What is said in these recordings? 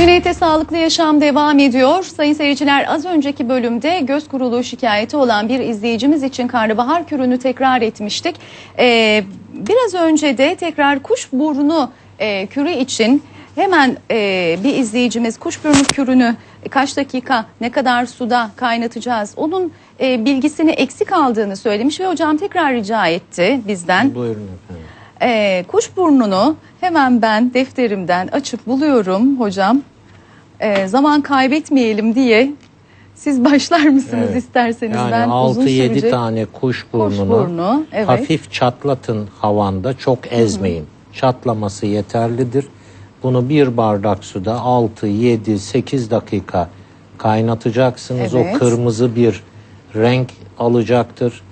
TVNT Sağlıklı Yaşam devam ediyor. Sayın seyirciler az önceki bölümde göz kuruluğu şikayeti olan bir izleyicimiz için karnabahar kürünü tekrar etmiştik. Ee, biraz önce de tekrar kuşburnu e, kürü için hemen e, bir izleyicimiz kuşburnu kürünü kaç dakika ne kadar suda kaynatacağız onun e, bilgisini eksik aldığını söylemiş ve hocam tekrar rica etti bizden. Buyurun efendim. Ee, kuşburnunu hemen ben defterimden açıp buluyorum hocam. Ee, zaman kaybetmeyelim diye siz başlar mısınız Evet. isterseniz Yani ben uzun 6-7 sürecek. tane kuş burnunu Kuşburnu, evet. hafif çatlatın havanda çok ezmeyin. Çatlaması yeterlidir. Bunu bir bardak suda 6, 7, 8 dakika kaynatacaksınız. Evet. O kırmızı bir renk alacaktır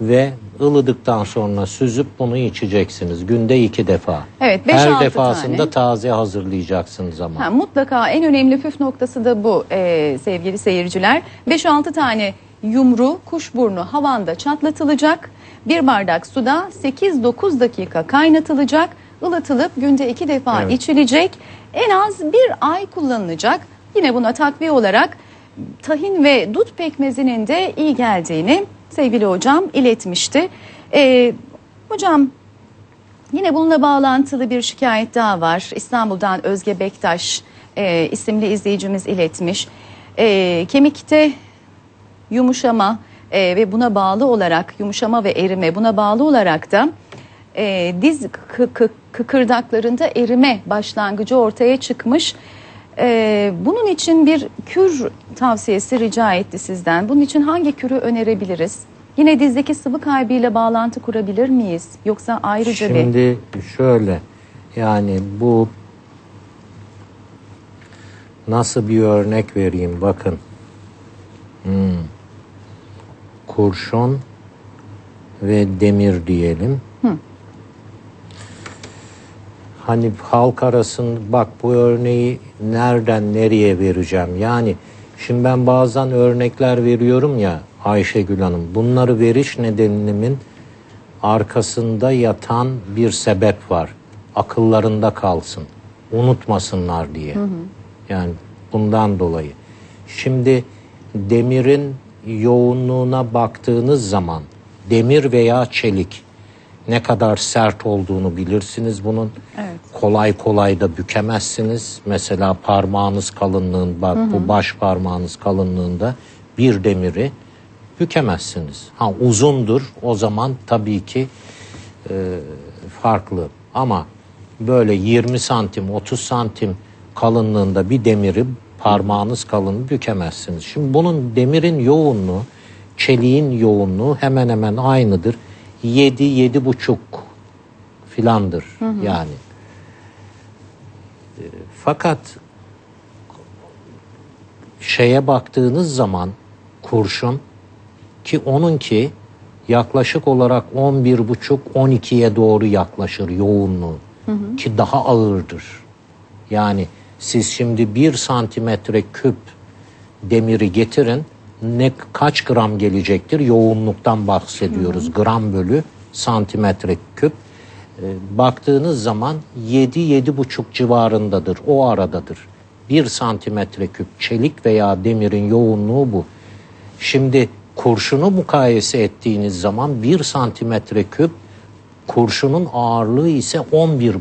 ve ılıdıktan sonra süzüp bunu içeceksiniz. Günde iki defa. Evet, beş, Her altı defasında tane. taze hazırlayacaksınız ama. Ha, mutlaka en önemli püf noktası da bu ee, sevgili seyirciler. 5-6 tane yumru kuşburnu havanda çatlatılacak. Bir bardak suda 8-9 dakika kaynatılacak. ılıtılıp günde iki defa Evet. içilecek. En az bir ay kullanılacak. Yine buna takviye olarak tahin ve dut pekmezinin de iyi geldiğini sevgili hocam iletmişti. Ee, hocam Yine bununla bağlantılı bir şikayet daha var. İstanbul'dan Özge Bektaş e, isimli izleyicimiz iletmiş. E, kemikte yumuşama e, ve buna bağlı olarak yumuşama ve erime buna bağlı olarak da e, diz kı- kı- kıkırdaklarında erime başlangıcı ortaya çıkmış. E, bunun için bir kür tavsiyesi rica etti sizden. Bunun için hangi kürü önerebiliriz? Yine dizdeki sıvı kaybıyla bağlantı kurabilir miyiz? Yoksa ayrıca bir... Şimdi şöyle yani bu nasıl bir örnek vereyim bakın. Hmm. Kurşun ve demir diyelim. Hani halk arasında bak bu örneği nereden nereye vereceğim? Yani şimdi ben bazen örnekler veriyorum ya Ayşegül Hanım. Bunları veriş nedenimin arkasında yatan bir sebep var. Akıllarında kalsın. Unutmasınlar diye. Yani bundan dolayı. Şimdi demirin yoğunluğuna baktığınız zaman demir veya çelik ne kadar sert olduğunu bilirsiniz bunun. Evet. Kolay kolay da bükemezsiniz. Mesela parmağınız kalınlığın bak bu baş parmağınız kalınlığında bir demiri bükemezsiniz. Ha uzundur o zaman tabii ki e, farklı. Ama böyle 20 santim 30 santim kalınlığında bir demiri parmağınız kalın bükemezsiniz. Şimdi bunun demirin yoğunluğu çeliğin yoğunluğu hemen hemen aynıdır. 7 yedi buçuk filandır yani. E, Fakat şeye baktığınız zaman kurşun ki onunki yaklaşık olarak 11,5-12'ye doğru yaklaşır yoğunluğu ki daha ağırdır. Yani siz şimdi bir santimetre küp demiri getirin ne kaç gram gelecektir yoğunluktan bahsediyoruz gram bölü santimetre küp. Ee, baktığınız zaman 7-7,5 civarındadır o aradadır. Bir santimetre küp çelik veya demirin yoğunluğu bu. Şimdi kurşunu mukayese ettiğiniz zaman 1 santimetre küp kurşunun ağırlığı ise 11,5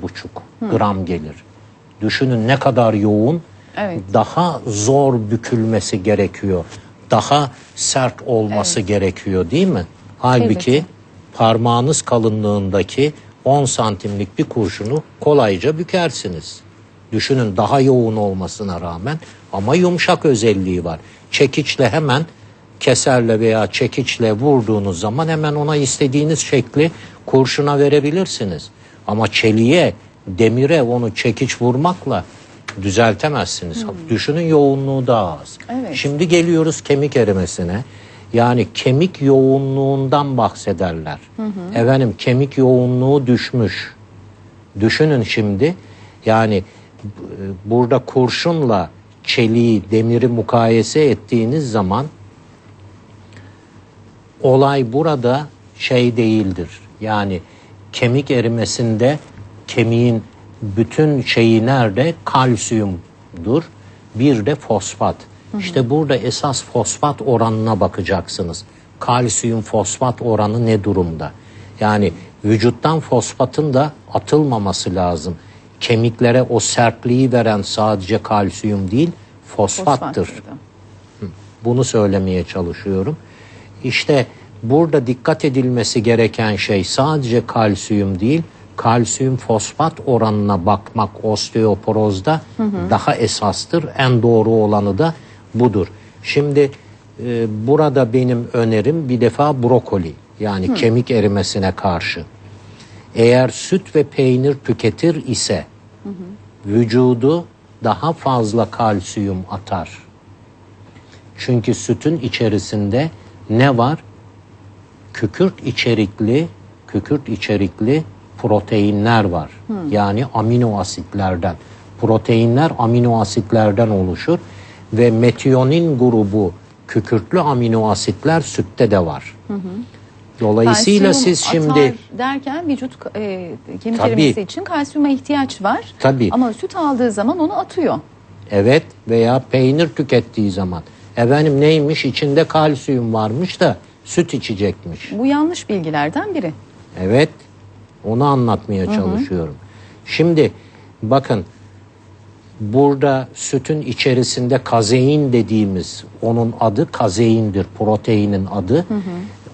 gram gelir. Düşünün ne kadar yoğun, Evet. daha zor bükülmesi gerekiyor. Daha sert olması gerekiyor değil mi? Halbuki Elbette. parmağınız kalınlığındaki 10 santimlik bir kurşunu kolayca bükersiniz. Düşünün daha yoğun olmasına rağmen ama yumuşak özelliği var. Çekiçle hemen keserle veya çekiçle vurduğunuz zaman hemen ona istediğiniz şekli kurşuna verebilirsiniz. Ama çeliğe, demire onu çekiç vurmakla düzeltemezsiniz. Düşünün yoğunluğu daha az. Evet. Şimdi geliyoruz kemik erimesine. Yani kemik yoğunluğundan bahsederler. Efendim kemik yoğunluğu düşmüş. Düşünün şimdi yani e, burada kurşunla çeliği, demiri mukayese ettiğiniz zaman olay burada şey değildir. Yani kemik erimesinde kemiğin bütün şeyi nerede? Kalsiyumdur. bir de fosfat. İşte burada esas fosfat oranına bakacaksınız. Kalsiyum fosfat oranı ne durumda? Yani vücuttan fosfatın da atılmaması lazım. Kemiklere o sertliği veren sadece kalsiyum değil, fosfattır. Fosfat burada. Bunu söylemeye çalışıyorum. İşte burada dikkat edilmesi gereken şey sadece kalsiyum değil, kalsiyum fosfat oranına bakmak osteoporozda daha esastır. En doğru olanı da budur. Şimdi e, burada benim önerim bir defa brokoli yani kemik erimesine karşı. Eğer süt ve peynir tüketir ise vücudu daha fazla kalsiyum atar. Çünkü sütün içerisinde ne var? Kükürt içerikli, kükürt içerikli proteinler var. Yani amino asitlerden. Proteinler amino asitlerden oluşur ve metionin grubu kükürtlü amino asitler sütte de var. Dolayısıyla Kalsiyum siz şimdi derken vücut e, kemik Tabii. erimesi için kalsiyuma ihtiyaç var. Tabii. Ama süt aldığı zaman onu atıyor. Evet veya peynir tükettiği zaman. Efendim neymiş içinde kalsiyum varmış da süt içecekmiş. Bu yanlış bilgilerden biri. Evet onu anlatmaya çalışıyorum. Şimdi bakın burada sütün içerisinde kazein dediğimiz onun adı kazeindir proteinin adı.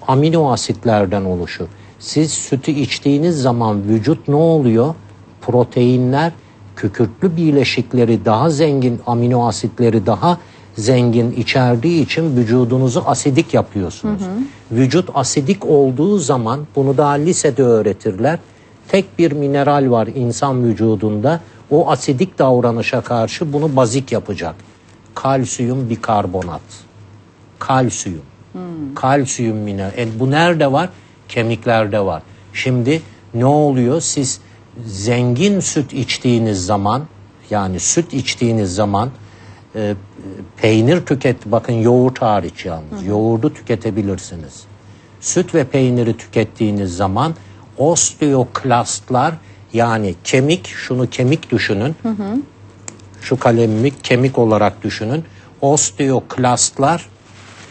Amino asitlerden oluşur. Siz sütü içtiğiniz zaman vücut ne oluyor? Proteinler kükürtlü bileşikleri daha zengin amino asitleri daha zengin içerdiği için vücudunuzu asidik yapıyorsunuz. Vücut asidik olduğu zaman bunu daha lisede öğretirler. Tek bir mineral var insan vücudunda. O asidik davranışa karşı bunu bazik yapacak. Kalsiyum bikarbonat. Kalsiyum. Kalsiyum mineral. E, bu nerede var? Kemiklerde var. Şimdi ne oluyor? Siz zengin süt içtiğiniz zaman yani süt içtiğiniz zaman e, peynir tüket bakın yoğurt hariç yalnız. Yoğurdu tüketebilirsiniz. Süt ve peyniri tükettiğiniz zaman osteoklastlar yani kemik şunu kemik düşünün. Şu kalemimi kemik olarak düşünün. Osteoklastlar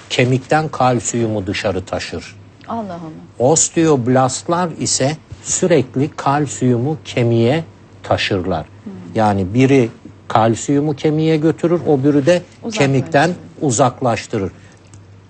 kemikten kalsiyumu dışarı taşır. Allah Allah. Osteoblastlar ise sürekli kalsiyumu kemiğe taşırlar. Yani biri kalsiyumu kemiğe götürür, biri de kemikten uzaklaştırır.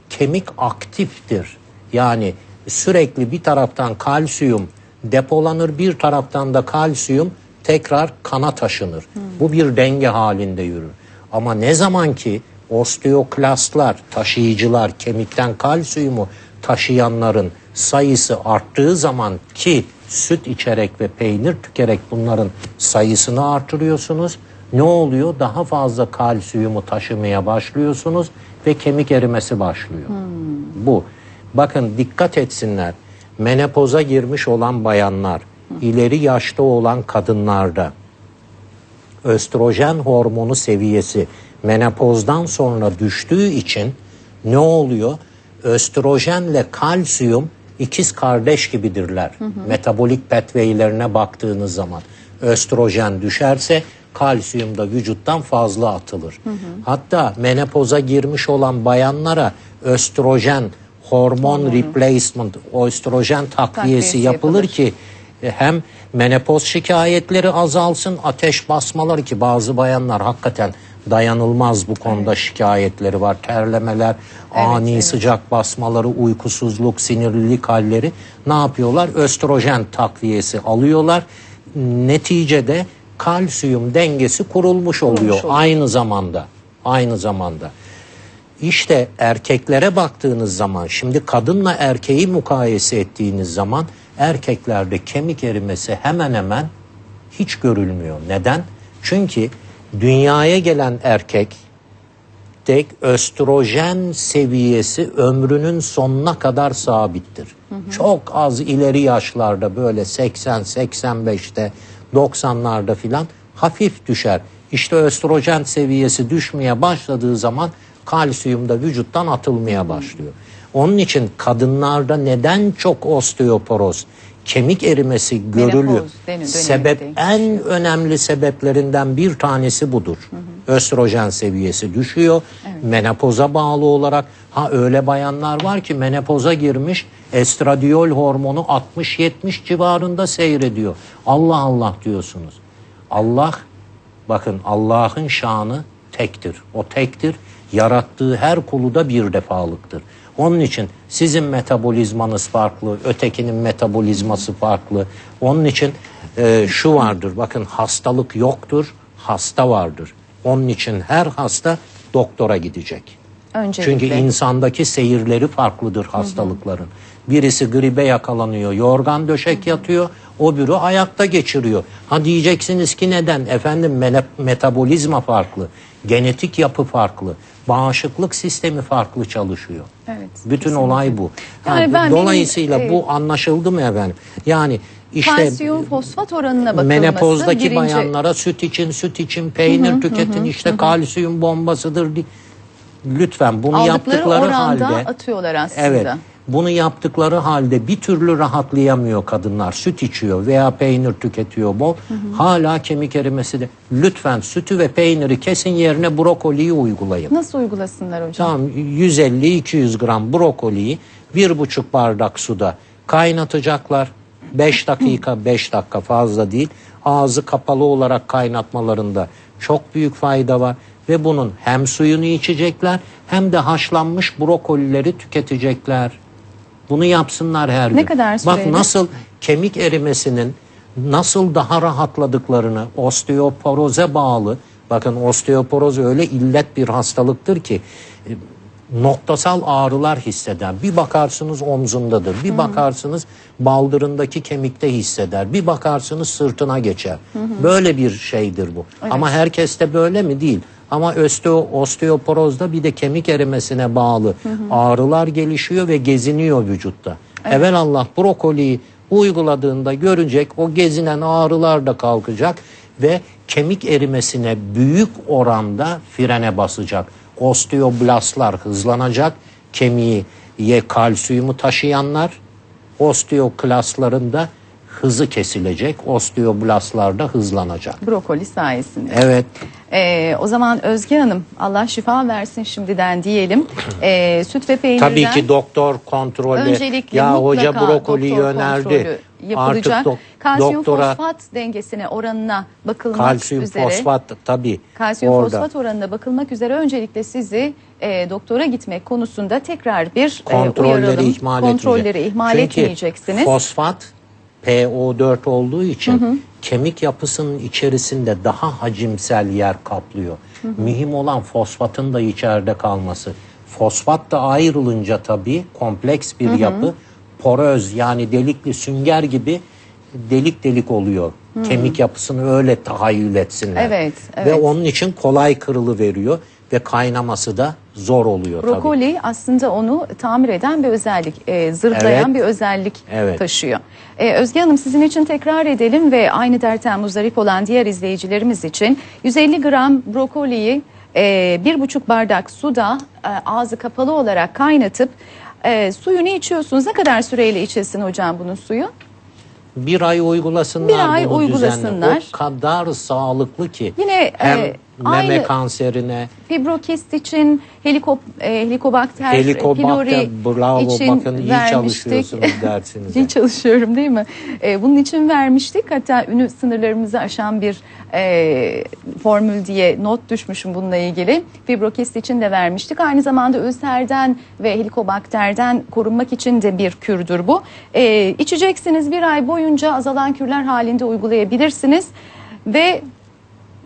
Kemik aktiftir. Yani sürekli bir taraftan kalsiyum depolanır, bir taraftan da kalsiyum tekrar kana taşınır. Bu bir denge halinde yürür. Ama ne zaman ki osteoklastlar, taşıyıcılar, kemikten kalsiyumu taşıyanların sayısı arttığı zaman ki süt içerek ve peynir tükerek bunların sayısını artırıyorsunuz. Ne oluyor? Daha fazla kalsiyumu taşımaya başlıyorsunuz ve kemik erimesi başlıyor. Bu. Bakın dikkat etsinler. Menopoza girmiş olan bayanlar, ileri yaşta olan kadınlarda östrojen hormonu seviyesi menopozdan sonra düştüğü için ne oluyor? Östrojenle kalsiyum ikiz kardeş gibidirler. Metabolik pathway'lerine baktığınız zaman östrojen düşerse kalsiyum da vücuttan fazla atılır. Hatta menopoza girmiş olan bayanlara östrojen hormon replacement, östrojen takviyesi Takviyesi yapılır yapılır. ki e, hem menopoz şikayetleri azalsın, ateş basmaları ki bazı bayanlar hakikaten dayanılmaz bu konuda şikayetleri var. Terlemeler, ani evet. sıcak basmaları, uykusuzluk, sinirlilik halleri ne yapıyorlar? Östrojen takviyesi alıyorlar. Neticede kalsiyum dengesi kurulmuş oluyor oluyor. aynı zamanda. Aynı zamanda. İşte erkeklere baktığınız zaman şimdi kadınla erkeği mukayese ettiğiniz zaman erkeklerde kemik erimesi hemen hemen hiç görülmüyor. Neden? Çünkü dünyaya gelen erkek tek östrojen seviyesi ömrünün sonuna kadar sabittir. Çok az ileri yaşlarda böyle 80 85'te 90'larda filan hafif düşer. İşte östrojen seviyesi düşmeye başladığı zaman kalsiyum da vücuttan atılmaya başlıyor. Onun için kadınlarda neden çok osteoporoz, kemik erimesi görülüyor? dönemi Sebep en önemli sebeplerinden bir tanesi budur. Östrojen seviyesi düşüyor. Menopoza bağlı olarak ha öyle bayanlar var ki menopoza girmiş estradiol hormonu 60-70 civarında seyrediyor. Allah Allah diyorsunuz. Allah bakın Allah'ın şanı tektir. O tektir. Yarattığı her kulu da bir defalıktır. Onun için sizin metabolizmanız farklı, ötekinin metabolizması farklı. Onun için e, şu vardır. Bakın hastalık yoktur, hasta vardır. Onun için her hasta doktora gidecek. Öncelikle. Çünkü insandaki seyirleri farklıdır hastalıkların. Birisi gribe yakalanıyor, yorgan döşek yatıyor, o biri ayakta geçiriyor. Ha diyeceksiniz ki neden? Efendim metabolizma farklı, genetik yapı farklı, bağışıklık sistemi farklı çalışıyor. Evet, Bütün olay bu. Ha, Yani bu- ben dolayısıyla benim, e, bu anlaşıldı mı efendim? Yani işte Kalsiyum fosfat oranına bakılması menopozdaki birinci. bayanlara süt için, süt için, peynir tüketin işte kalsiyum bombasıdır. Lütfen bunu aldıkları yaptıkları oranda halde atıyorlar aslında. Evet. Bunu yaptıkları halde bir türlü rahatlayamıyor kadınlar. Süt içiyor veya peynir tüketiyor bol. Hala kemik erimesi de. Lütfen sütü ve peyniri kesin yerine brokoliyi uygulayın. Nasıl uygulasınlar hocam? Tamam 150-200 gram brokoliyi bir buçuk bardak suda kaynatacaklar. 5 dakika 5 dakika fazla değil. Ağzı kapalı olarak kaynatmalarında çok büyük fayda var. Ve bunun hem suyunu içecekler hem de haşlanmış brokolileri tüketecekler. Bunu yapsınlar her gün. kadar Bak süreyle? nasıl kemik erimesinin nasıl daha rahatladıklarını osteoporoze bağlı. Bakın osteoporoz öyle illet bir hastalıktır ki noktasal ağrılar hisseder. Bir bakarsınız omzundadır. Bir bakarsınız baldırındaki kemikte hisseder. Bir bakarsınız sırtına geçer. Böyle bir şeydir bu. Ama herkeste böyle mi değil. Ama osteo, osteoporozda bir de kemik erimesine bağlı ağrılar gelişiyor ve geziniyor vücutta. Evvel Allah brokoliyi uyguladığında görecek o gezinen ağrılar da kalkacak ve kemik erimesine büyük oranda frene basacak. Osteoblastlar hızlanacak. Kemiği ye kalsiyumu taşıyanlar osteoklasların da hızı kesilecek. Osteoblastlar da hızlanacak. Brokoli sayesinde. Evet. Ee, o zaman Özge Hanım Allah şifa versin şimdiden diyelim. Ee, süt ve peynirden Tabii ki doktor kontrolü. öncelikle ya hoca doktor önerdi. kontrolü yapılacak. Artık dok- kalsiyum doktora fosfat dengesine oranına bakılmak kalsiyum üzere. fosfat tabii. Kalsiyum orada. fosfat oranına bakılmak üzere öncelikle sizi e, doktora gitmek konusunda tekrar bir e, kontrolleri uyaralım. ihmal Kontrolleri ihmal Çünkü etmeyeceksiniz. fosfat PO4 olduğu için kemik yapısının içerisinde daha hacimsel yer kaplıyor. Mühim olan fosfatın da içeride kalması. Fosfat da ayrılınca tabii kompleks bir yapı poröz yani delikli sünger gibi delik delik oluyor. Kemik yapısını öyle tahayyül etsinler. Evet, Ve evet. onun için kolay kırılı veriyor ve kaynaması da zor oluyor tabii. Brokoli aslında onu tamir eden bir özellik, e, zırhlayan Evet. bir özellik Evet. taşıyor. E, Özge Hanım sizin için tekrar edelim ve aynı dertten muzdarip olan diğer izleyicilerimiz için 150 gram brokoliyi e, bir buçuk bardak suda e, ağzı kapalı olarak kaynatıp e, suyunu içiyorsunuz. Ne kadar süreyle içilsin hocam bunun suyu? Bir ay uygulasınlar Bir ay bunu uygulasınlar. düzenli. O kadar sağlıklı ki. Yine, hem e, meme aynı- kanserine, Fibrokist için helikop, e, helikobakter helikobakter, pylori bravo için bakın iyi vermiştik. çalışıyorsunuz dersinize. İyi çalışıyorum değil mi? Ee, bunun için vermiştik. Hatta ünü sınırlarımızı aşan bir e, formül diye not düşmüşüm bununla ilgili. Fibrokist için de vermiştik. Aynı zamanda ülserden ve helikobakterden korunmak için de bir kürdür bu. Ee, içeceksiniz bir ay boyunca azalan kürler halinde uygulayabilirsiniz. Ve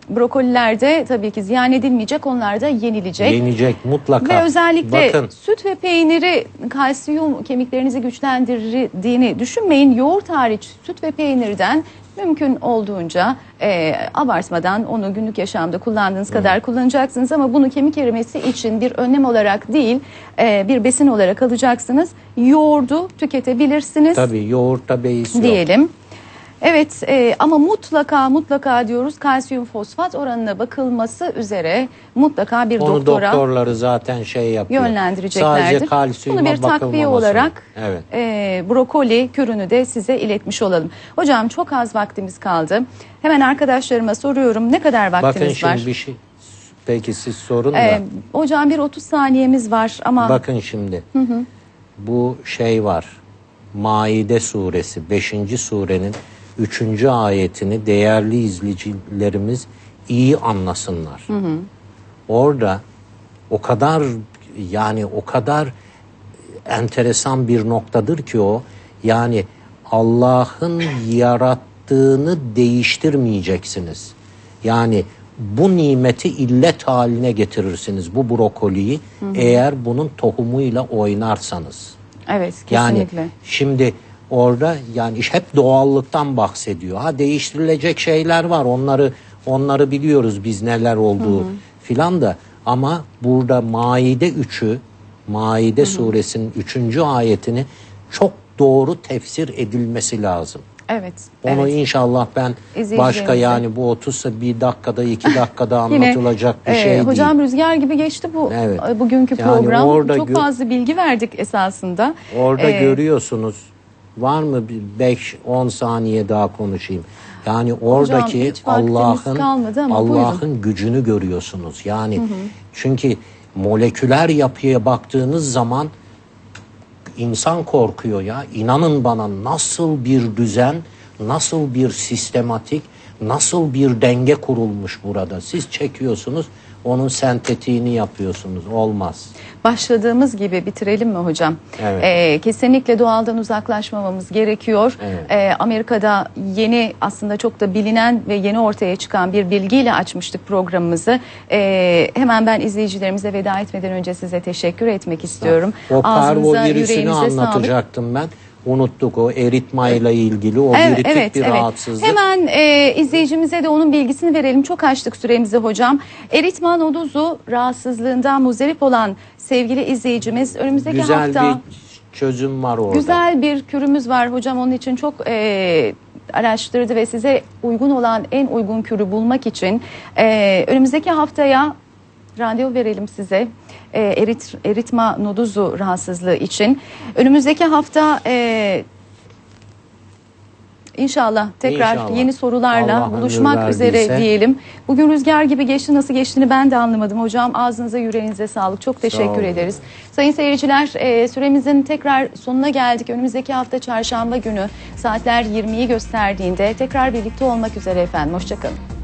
brokolilerde tabii ki ziyan edilmeyecek, onlar da yenilecek. Yenecek mutlaka. Ve özellikle Bakın süt ve peyniri kalsiyum kemiklerinizi güçlendirdiğini düşünmeyin. Yoğurt hariç süt ve peynirden mümkün olduğunca e, abartmadan onu günlük yaşamda kullandığınız kadar kullanacaksınız ama bunu kemik erimesi için bir önlem olarak değil e, bir besin olarak alacaksınız. Yoğurdu tüketebilirsiniz tabii yoğurtta beis yok. diyelim. Evet e, ama mutlaka mutlaka diyoruz kalsiyum fosfat oranına bakılması üzere mutlaka bir Onu doktora doktorları zaten şey yapıyor. yönlendireceklerdir. Sadece kalsiyuma Bunu bir takviye bakılmaması. olarak Evet. e, brokoli kürünü de size iletmiş olalım. Hocam çok az vaktimiz kaldı. Hemen arkadaşlarıma soruyorum ne kadar Bakın vaktimiz şimdi var? bir şey Peki siz sorun da. Ee, hocam bir 30 saniyemiz var ama Bakın şimdi. Bu şey var. Maide suresi 5. surenin 3. ayetini değerli izleyicilerimiz iyi anlasınlar. Orada o kadar yani o kadar enteresan bir noktadır ki o. Yani Allah'ın yarattığını değiştirmeyeceksiniz. Yani bu nimeti illet haline getirirsiniz bu brokoliyi eğer bunun tohumuyla oynarsanız. evet Yani kesinlikle. şimdi orada yani hep doğallıktan bahsediyor. Ha değiştirilecek şeyler var. Onları onları biliyoruz biz neler olduğu filan da ama burada Maide 3'ü Maide suresinin 3. ayetini çok doğru tefsir edilmesi lazım. Evet. Onu evet. inşallah ben başka yani bu 30 bir dakikada iki dakikada Yine anlatılacak bir e, şey değil. hocam rüzgar gibi geçti bu Evet. e, bugünkü Yani program. orada Çok fazla bilgi verdik esasında. Orada Ee, görüyorsunuz. Var mı 5-10 saniye daha konuşayım. Yani oradaki Allah'ın Allah'ın gücünü görüyorsunuz. Yani çünkü moleküler yapıya baktığınız zaman insan korkuyor ya. İnanın bana nasıl bir düzen, nasıl bir sistematik, nasıl bir denge kurulmuş burada. Siz çekiyorsunuz, onun sentetiğini yapıyorsunuz. Olmaz. Başladığımız gibi bitirelim mi hocam? Evet. Ee, kesinlikle doğaldan uzaklaşmamamız gerekiyor. Evet. Ee, Amerika'da yeni aslında çok da bilinen ve yeni ortaya çıkan bir bilgiyle açmıştık programımızı. Ee, hemen ben izleyicilerimize veda etmeden önce size teşekkür etmek istiyorum. O parvo Ağzınıza, virüsünü yüreğinize sağlık. anlatacaktım ben. Unuttuk o eritma ile ilgili o Evet, biritik evet, bir evet. rahatsızlık. Hemen e, izleyicimize de onun bilgisini verelim. Çok açtık süremizi hocam. Eritma noduzu rahatsızlığından muzdarip olan sevgili izleyicimiz önümüzdeki Güzel hafta bir çözüm var orada. güzel bir kürümüz var hocam. Onun için çok e, araştırdı ve size uygun olan en uygun kürü bulmak için e, önümüzdeki haftaya randevu verelim size. E, erit, eritma noduzu rahatsızlığı için. Önümüzdeki hafta e, İnşallah tekrar İnşallah. yeni sorularla Allah buluşmak üzere diyelim. Bugün rüzgar gibi geçti nasıl geçtiğini ben de anlamadım hocam. Ağzınıza yüreğinize sağlık. Çok teşekkür olun. ederiz. Sayın seyirciler e, süremizin tekrar sonuna geldik. Önümüzdeki hafta çarşamba günü saatler 20'yi gösterdiğinde tekrar birlikte olmak üzere efendim. Hoşçakalın.